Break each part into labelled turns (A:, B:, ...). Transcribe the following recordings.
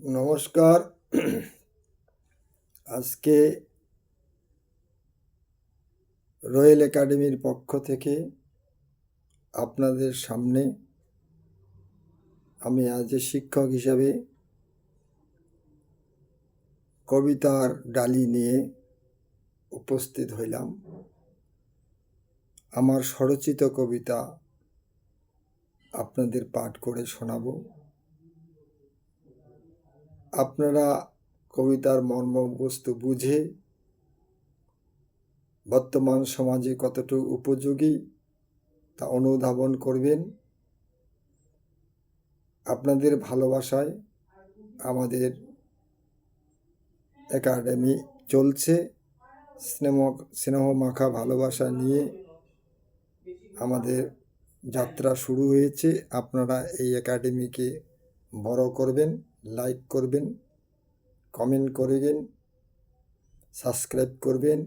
A: নমস্কার। আজকে রয়্যাল একাডেমির পক্ষ থেকে আপনাদের সামনে আমি আজ শিক্ষক হিসাবে কবিতার ডালি নিয়ে উপস্থিত হইলাম। আমার স্বরচিত কবিতা আপনাদের পাঠ করে শোনাবো। আপনারা কবিতার মর্মবস্তু বুঝে বর্তমান সমাজে কতটুকু উপযোগী তা অনুধাবন করবেন। আপনাদের ভালোবাসায় আমাদের একাডেমি চলছে। স্নেহ স্নেহ মাখা ভালোবাসা নিয়ে আমাদের যাত্রা শুরু হয়েছে। আপনারা এই একাডেমিকে বড় করবেন। লাইক করবেন কমেন্ট করবেন সাবস্ক্রাইব করবেন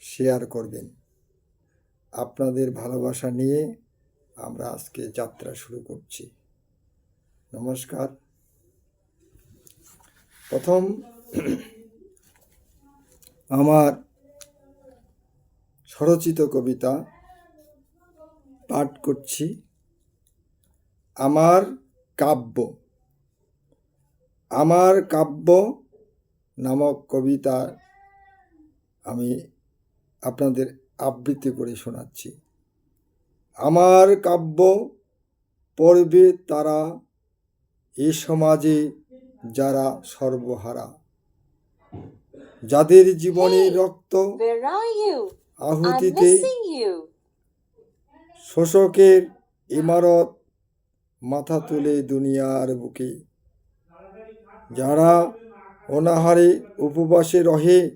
A: শেয়ার করবেন। আপনাদের ভালোবাসা নিয়ে আমরা আজকে যাত্রা শুরু করছি। নমস্কার। প্রথম, আমার স্বরচিত কবিতা পাঠ করছি। আমার কাব্য। আমার কাব্য নামক কবিতা আমি আপনাদের আবৃত্তি করে শোনাচ্ছি। আমার কাব্য পড়বে তারা এ সমাজে যারা সর্বহারা। যাদের জীবনে রক্ত আহুতিতে শোষকের ইমারত মাথা তুলে দুনিয়ার বুকে। যারা অনাহারে উপবাসে রহে,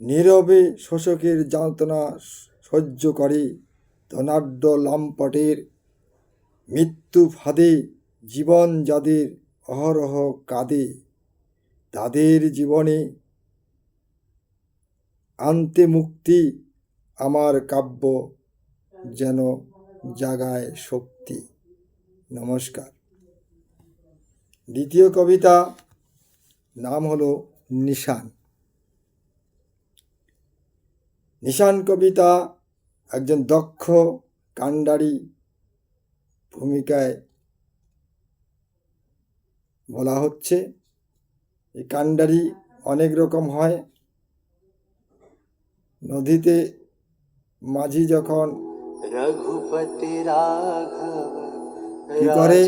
A: নীরবে শোষকের যাতনা সহ্য করে, ধনাঢ্য লম্পটের মৃত্যু ফাঁদে, জীবন যাদের অহরহ কাঁদে, তাদের জীবনে আনতে মুক্তি আমার কাব্য যেন জাগায় শক্তি। নমস্কার। দ্বিতীয় কবিতা নাম হলো নিশান। নিশান কবিতা একজন দক্ষ কাণ্ডারি ভূমিকায় বলা হচ্ছে। এই কাণ্ডারি অনেক রকম হয়। নদীতে মাঝি যখন
B: রঘুপতি রাঘ
A: কি করে?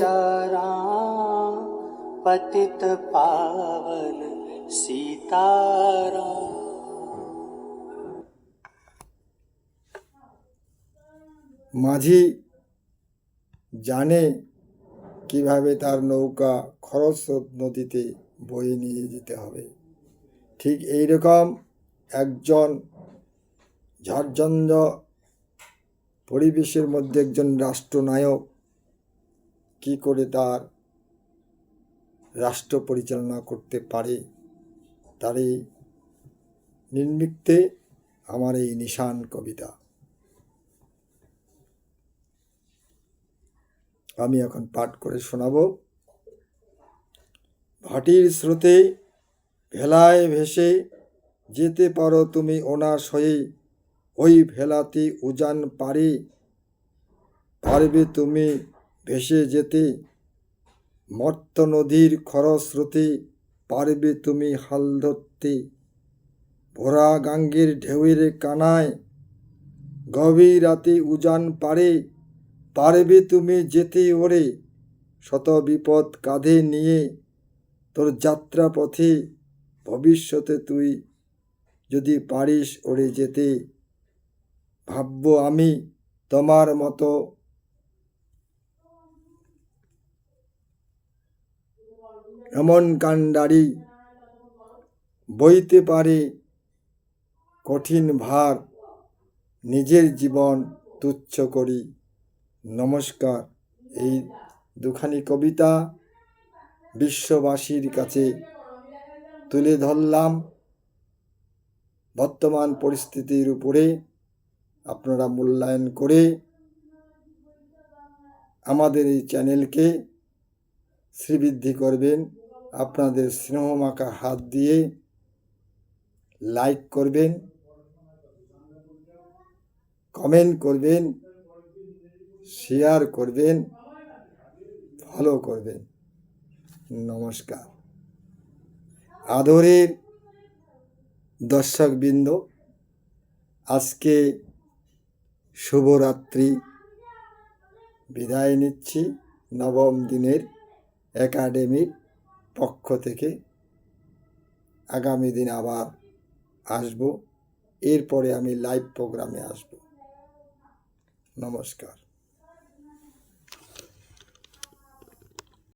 B: राजा राम पतित पावन सीताराम
A: মাঝি জানে কিভাবে তার নৌকা খরস্রোত নদীতে বয়ে নিয়ে যেতে হবে ঠিক এই রকম একজন ঝাড়ঝঞ্ঝ পরিবেশের মধ্যে একজন রাষ্ট্রনায়ক কি করে তার রাষ্ট্র পরিচালনা করতে পারে, তারই নির্মিক্তে আমার এই নিশান কবিতা। আমি এখন পাঠ করে শোনাব। ভাটির স্রোতে ভেলায় ভেসে যেতে পারো তুমি ওনার সয়ে ওই ভেলাতে উজান পারে, পারবে তুমি ভেসে যেতে মর্ত নদীর খরস্রোতে পারবে তুমি হাল ধরতে। ভরা গাঙ্গের ঢেউয়ের কানায় গভীর রাতে উজান পারে পারবে তুমি যেতে ওরে। শত বিপদ কাঁধে নিয়ে তোর যাত্রা পথে ভবিষ্যতে তুই যদি পারিস ওরে যেতে। ভাববো আমি তোমার মতো এমন কাণ্ডারি বইতে পারে কঠিন ভার। নিজের জীবন তুচ্ছ করি। নমস্কার। এই দুখানি কবিতা বিশ্ববাসীর কাছে তুলে ধরলাম। বর্তমান পরিস্থিতির উপরে আপনারা মূল্যায়ন করে আমাদের এই চ্যানেলকে শ্রীবৃদ্ধি করবেন। আপনাদের স্নেহমাখা হাত দিয়ে লাইক করবেন কমেন্ট করবেন শেয়ার করবেন ফলো করবেন। নমস্কার। আদরের দর্শকবৃন্দ, আজকে শুভরাত্রি। বিদায় নিচ্ছি। নবম দিনের একাডেমির পক্ষ থেকে আগামী দিন আবার আসব। এরপরে আমি লাইভ প্রোগ্রামে আসব। নমস্কার।